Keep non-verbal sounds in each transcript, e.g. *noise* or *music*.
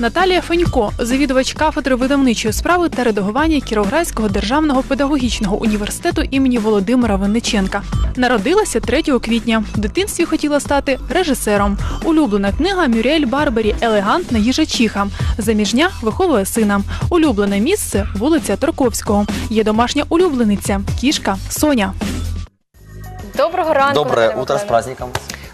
Наталія Фенько, завідувач кафедри видавничої справи та редагування Кіровоградського державного педагогічного університету імені Володимира Винниченка. Народилася 3 квітня. В дитинстві хотіла стати режисером. Улюблена книга Мюріель Барбері Елегантна їжачиха. Заміжня виховує сина. Улюблене місце вулиця Торковського. Є домашня улюблениця кішка Соня. Доброго ранку. Доброе утро с Миколаївна. праздником.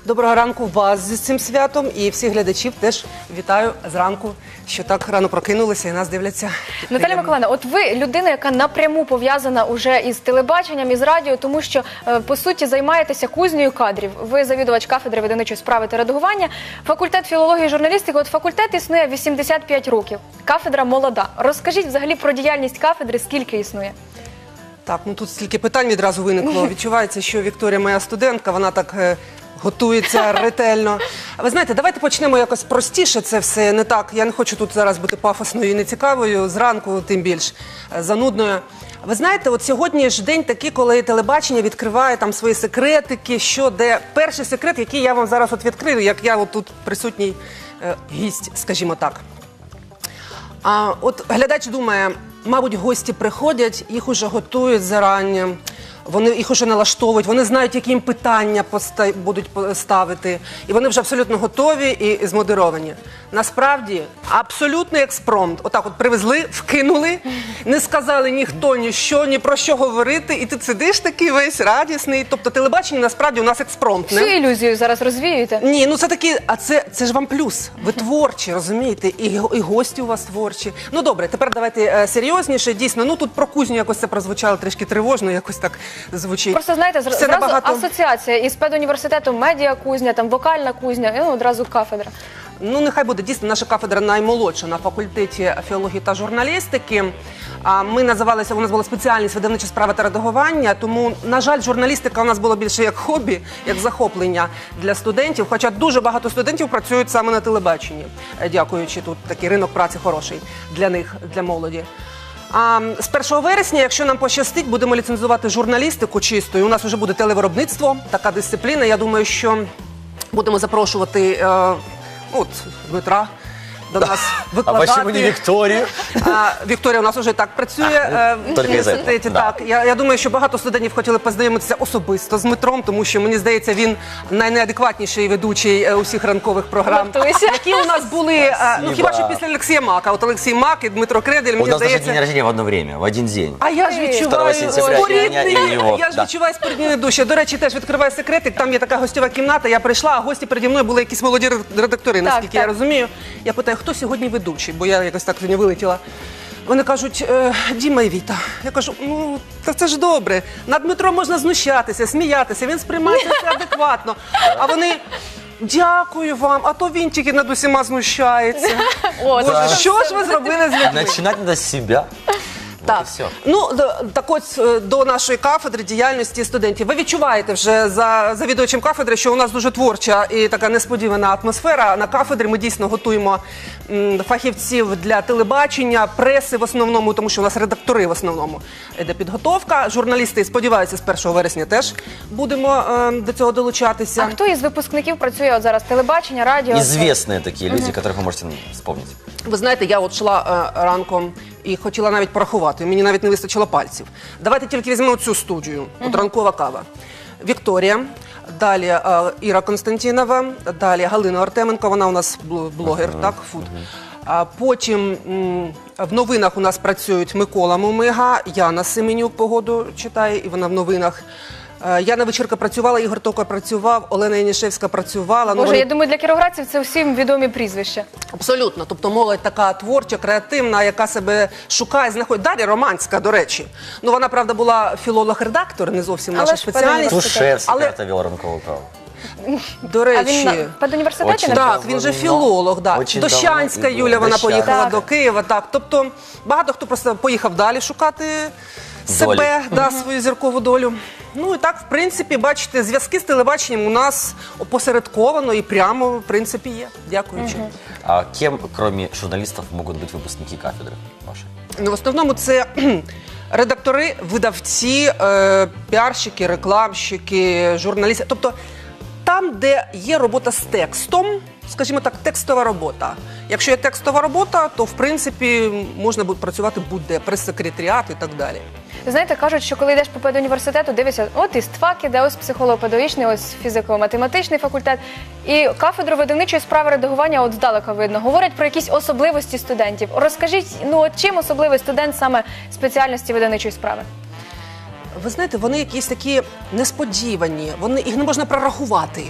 Доброго ранку вас з цим святом і всіх глядачів теж вітаю зранку, що так рано прокинулися і нас дивляться. Наталя. Миколаївна, от ви людина, яка напряму пов'язана уже із телебаченням, із радіо, тому що е, по суті займаєтеся кузнею кадрів. Ви завідувач кафедри видавничої справи та редагування. Факультет філології і журналістики. От факультет існує 85 років. Кафедра молода. Розкажіть взагалі про діяльність кафедри, скільки існує? Так, ну тут стільки питань відразу виникло. *laughs* Відчувається, що Вікторія моя студентка, вона так е, готується ретельно. Ви знаєте, давайте почнемо якось простіше це все. Не так. Я не хочу тут зараз бути пафосною і нецікавою, зранку, тим більш е, занудною. Ви знаєте, от сьогодні ж день такий, коли телебачення відкриває там свої секретики, що де перший секрет, який я вам зараз от відкрию, як я от тут присутній е, гість, скажімо так. А от глядач думає, мабуть, гості приходять, їх уже готують зарані. Вони їх уже налаштовують, вони знають, які їм питання поста- будуть ставити, і вони вже абсолютно готові і змодеровані. Насправді, абсолютний експромт. Отак, от привезли, вкинули, не сказали ніхто ні що, ні про що говорити, і ти сидиш такий весь радісний. Тобто, телебачення насправді у нас експромтне. Всю ілюзію зараз розвіюєте. Ні, ну це такі, а це, це ж вам плюс. Ви творчі, розумієте? І, і гості у вас творчі. Ну добре, тепер давайте е, серйозніше. Дійсно, ну тут про кузню якось це прозвучало трішки тривожно, якось так звучить. Просто знаєте, Все зразу набагато- асоціація із педуніверситетом медіа кузня, там вокальна кузня, і ну, одразу кафедра. Ну, нехай буде дійсно наша кафедра наймолодша на факультеті філології та журналістики. А ми називалися, у нас була спеціальність видавнича справа та редагування. Тому, на жаль, журналістика у нас була більше як хобі, як захоплення для студентів. Хоча дуже багато студентів працюють саме на телебаченні, дякуючи тут такий ринок праці хороший для них, для молоді. А з 1 вересня, якщо нам пощастить, будемо ліцензувати журналістику чистою. У нас вже буде телевиробництво, така дисципліна. Я думаю, що будемо запрошувати е, от Дмитра до нас *laughs* А викладати. почему не Викторию? А, Вікторія у нас вже так працює е, в тільки університеті. да. Так я, я думаю, що багато студентів хотіли познайомитися особисто з Дмитром, тому що мені здається, він найнеадекватніший ведучий е, усіх ранкових програм, які у нас були. е, ну хіба що після Олексія Мака? От Олексій Мак і Дмитро Кредель. У Мені нас даже здається. день рождения в одно время, в один день. А я ж 2 відчуваю сентября спорідний, і мене, і його, я ж да. відчуваю спорідні душі. До речі, теж відкриваю секретик. Там є така гостьова кімната. Я прийшла, а гості переді мною були якісь молоді редактори, наскільки так. я розумію. Я питаю, хто сьогодні ведучий, бо я якось так сьогодні вилетіла. Вони кажуть, е, Діма і Віта. Я кажу, ну та це ж добре. Над Дмитро можна знущатися, сміятися. Він сприймається це адекватно. А вони. Дякую вам, а то він тільки над усіма знущається. О, Боже, це що ж ви зробили з людьми? Начинать надо с себя. Так, Вот и все. ну до- так ось е, до нашої кафедри діяльності студентів. Ви відчуваєте вже за завідувачем кафедри, що у нас дуже творча і така несподівана атмосфера. На кафедрі ми дійсно готуємо м, фахівців для телебачення, преси в основному, тому що у нас редактори в основному йде підготовка. Журналісти сподіваюся, з 1 вересня теж будемо е, до цього долучатися. А хто із випускників працює от зараз? Телебачення, радіо? Известные такие люди, которых вы можете вспомнить. Ви знаєте, я от йшла е, ранком і хотіла навіть порахувати. Мені навіть не вистачило пальців. Давайте тільки візьмемо цю студію. От ранкова кава. Вікторія, далі е, Іра Константінова, далі Галина Артеменко, вона у нас бл- блогер, так, фуд. А потім м, в новинах у нас працюють Микола Мумига, Яна Семенюк погоду читає, і вона в новинах. Е, Яна Вечірка працювала, Ігор Тока працював, Олена Янішевська працювала. Ну, Боже, вони- я думаю, для кіровоградців це всім відомі прізвища. Абсолютно, тобто молодь така творча, креативна, яка себе шукає, знаходить. Дар'я Романська, до речі. Ну вона правда була філолог-редактор, не зовсім Але наша ж спеціальність. Тушевский Але ранковую каву. до А речі, він на педуніверситеті так він же філолог. Да. Дощанська Юля, вона Дощанська. поїхала Так. до Києва. Так, тобто багато хто просто поїхав далі шукати себе, да, свою зіркову долю. Ну і так, в принципі, бачите, зв'язки з телебаченням у нас опосередковано і прямо в принципі є. Дякуючи. А кем, кроме журналистов, могут быть выпускники кафедры вашей? Ну, в основному це кхм, *clears throat* редактори, видавці, е, піарщики, рекламщики, журналісти. Тобто там, де є робота з текстом, скажімо так, текстова робота. Якщо є текстова робота, то в принципі можна буде працювати будь-де, прес-секретаріат і так далі. Знаєте, кажуть, що коли йдеш по педуніверситету, дивишся, от і ствак іде, ось психолого-педагогічний, ось фізико-математичний факультет. І кафедру видавничої справи редагування от здалека видно. Говорять про якісь особливості студентів. Розкажіть, ну от чим особливий студент саме спеціальності видавничої справи? Ви знаєте, вони якісь такі несподівані, вони їх не можна прорахувати.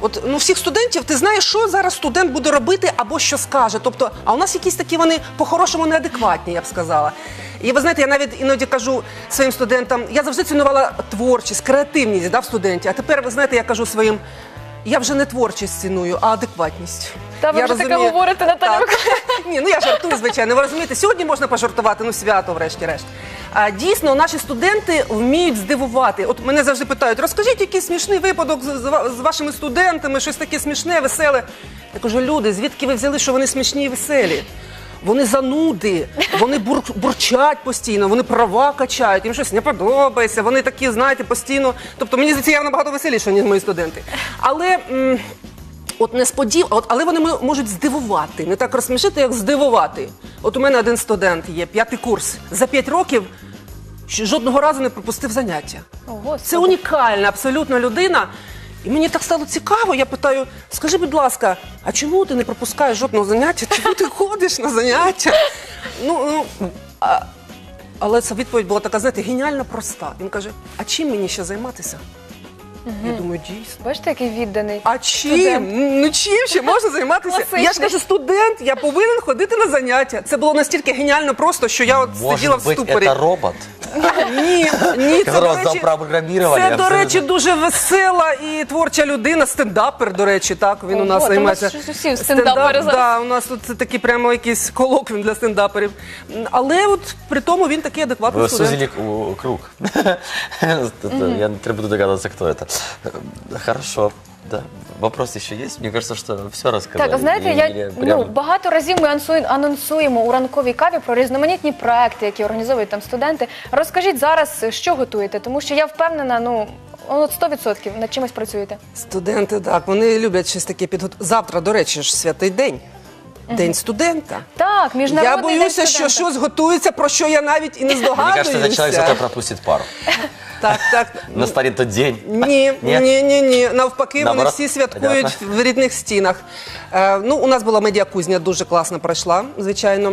От ну всіх студентів, ти знаєш, що зараз студент буде робити або що скаже. Тобто, а у нас якісь такі вони по-хорошому неадекватні, я б сказала. І ви знаєте, я навіть іноді кажу своїм студентам, я завжди цінувала творчість, креативність да, в студенті. А тепер ви знаєте, я кажу своїм. Я вже не творчість ціную, а адекватність. Та ви я вже таке говорите, Наталя Так. Ні, ну я жартую, звичайно. Ви розумієте, сьогодні можна пожартувати, ну свято, врешті-решт. А дійсно, наші студенти вміють здивувати. От мене завжди питають: розкажіть який смішний випадок з, з ва- з вашими студентами, щось таке смішне, веселе. Я кажу, люди, звідки ви взяли, що вони смішні і веселі? Вони зануди, вони бур, бурчать постійно, вони права качають, їм щось не подобається. Вони такі, знаєте, постійно. Тобто мені здається, я набагато веселіше, ніж мої студенти. Але. м, От несподів... от, але вони можуть здивувати, не так розсмішити, як здивувати. От у мене один студент є, п'ятий курс. За п'ять років жодного разу не пропустив заняття. О, Це унікальна абсолютно людина. І мені так стало цікаво. Я питаю: скажи, будь ласка, а чому ти не пропускаєш жодного заняття? Чому ти ходиш на заняття? Ну, ну а, але ця відповідь була така, знаєте, геніально проста. Він каже: А чим мені ще займатися? Я думаю, дійсно. Бачите, який відданий. А чим? Студент. Ну чим ще можна займатися? Класичний. Я ж кажу, студент, я повинен ходити на заняття. Це було настільки геніально просто, що я от сиділа Может в быть, ступорі. это робот, Ні, ні, це, которого до речі, запрограммировали. це, до абсолютно. речі, дуже весела і творча людина, стендапер, до речі, так, він у нас Ого, то у нас займається. щось усі стендапери зараз. да, у нас тут це такі прямо якісь колоквіум для стендаперів. Але от при тому він такий адекватний Вы студент. сузили к- круг. *laughs* Это- Я не буду догадываться, кто это. Хорошо, да. Вопрос еще есть? Мне кажется, что все рассказали. Так, знаєте, я или ну багато разів ми ансу- анонсуємо у ранковій каві про різноманітні проекти, які організовують там студенти. Розкажіть зараз, що готуєте, тому що я впевнена, ну от 100% над чимось працюєте. Студенти, так, вони люблять щось таке підготувати. Завтра, до речі, ж святий день. День студента. Так, міжнародний Я боюся, день що студента. щось готується, про що я навіть і не Мне кажется, этот человек зато пропустит пару. *laughs* Так, так. Настанет тот день. Ні, Ні? ні, ні, ні. Навпаки, вони Наоборот? всі святкують в рідних стінах. Е, ну, у нас була медіакузня, дуже класно пройшла, звичайно.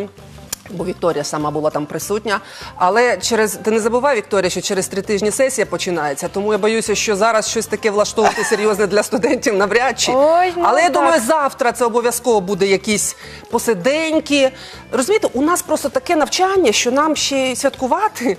Бо Вікторія сама була там присутня. Але через ти не забувай, Вікторія, що через три тижні сесія починається. Тому я боюся, що зараз щось таке влаштовувати серйозне для студентів навряд чи. Ой, ну Але я так. думаю, завтра це обов'язково буде якісь посиденьки. Розумієте, у нас просто таке навчання, що нам ще й святкувати.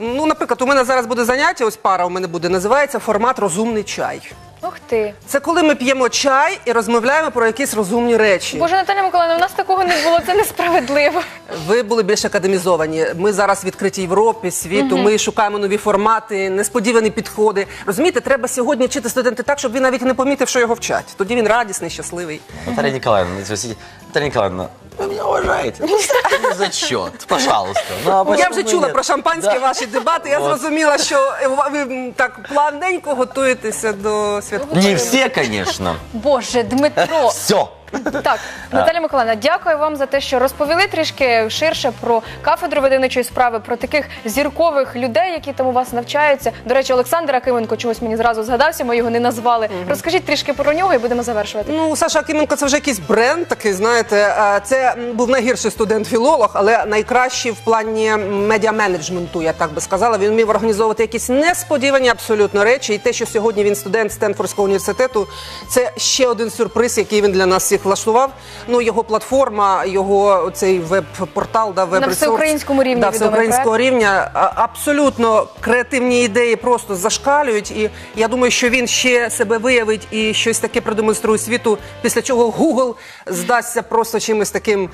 Ну, наприклад, у мене зараз буде заняття, ось пара у мене буде, називається формат розумний чай. Ух ти. Це коли ми п'ємо чай і розмовляємо про якісь розумні речі. Боже, Наталя Миколаївна, у нас такого не було, це несправедливо. Ви були більш академізовані. Ми зараз відкриті Європі, світу. Ми шукаємо нові формати, несподівані підходи. Розумієте, треба сьогодні вчити студенти так, щоб він навіть не помітив, що його вчать. Тоді він радісний, щасливий. Наталья Николаевна, вы Наталья Николаевна, вы меня уважаете. Ну, ставьте зачет, пожалуйста. Ну, а Я почему вже чула нет? про шампанське Да. ваші дебати. Я Вот. зрозуміла, що е, ви м, так плавненько готуєтеся до святку. Не все, конечно. Боже, Дмитро. Все. Так, Наталя Миколаївна, дякую вам за те, що розповіли трішки ширше про кафедру видавничої справи, про таких зіркових людей, які там у вас навчаються. До речі, Олександр Акименко чогось мені зразу згадався, ми його не назвали. Розкажіть трішки про нього і будемо завершувати. Ну, Саша Акименко це вже якийсь бренд такий, знаєте. Це був найгірший студент-філолог, але найкращий в плані медіаменеджменту, я так би сказала. Він вмів організовувати якісь несподівані абсолютно речі. І те, що сьогодні він студент Стенфордського університету, це ще один сюрприз, який він для нас всіх влаштував. Ну, його платформа, його цей веб-портал, да, веб на всеукраїнському рівні да, всеукраїнського рівня абсолютно креативні ідеї просто зашкалюють. І я думаю, що він ще себе виявить і щось таке продемонструє світу, після чого Google здасться просто чимось таким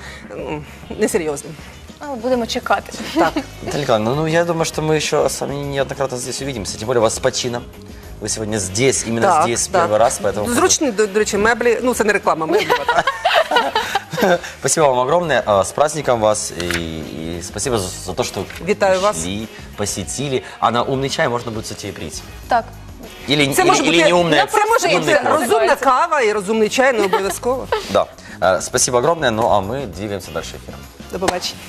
несерйозним. А, будемо чекати. Так. Наталья Николаевна, ну я думаю, что мы еще с вами неоднократно здесь увидимся. Тем более вас с почином. Вы сегодня здесь, именно так, здесь, так. первый раз, поэтому... Зручні, до, до речі, меблі. Ну, це не реклама меблів. а так. *laughs* Спасибо вам огромное. А, С праздником вас. И, и спасибо за, за то, что Витаю вас. пришли, посетили. А на умный чай можно будет с идти и прийти. Так, Или, Це или, може или бути неумная. це може умный бути кофе. розумна кава і розумний чай, не обов'язково. Да. Э, Спасибо огромное. Ну а мы двигаемся дальше эфиром. До побачення.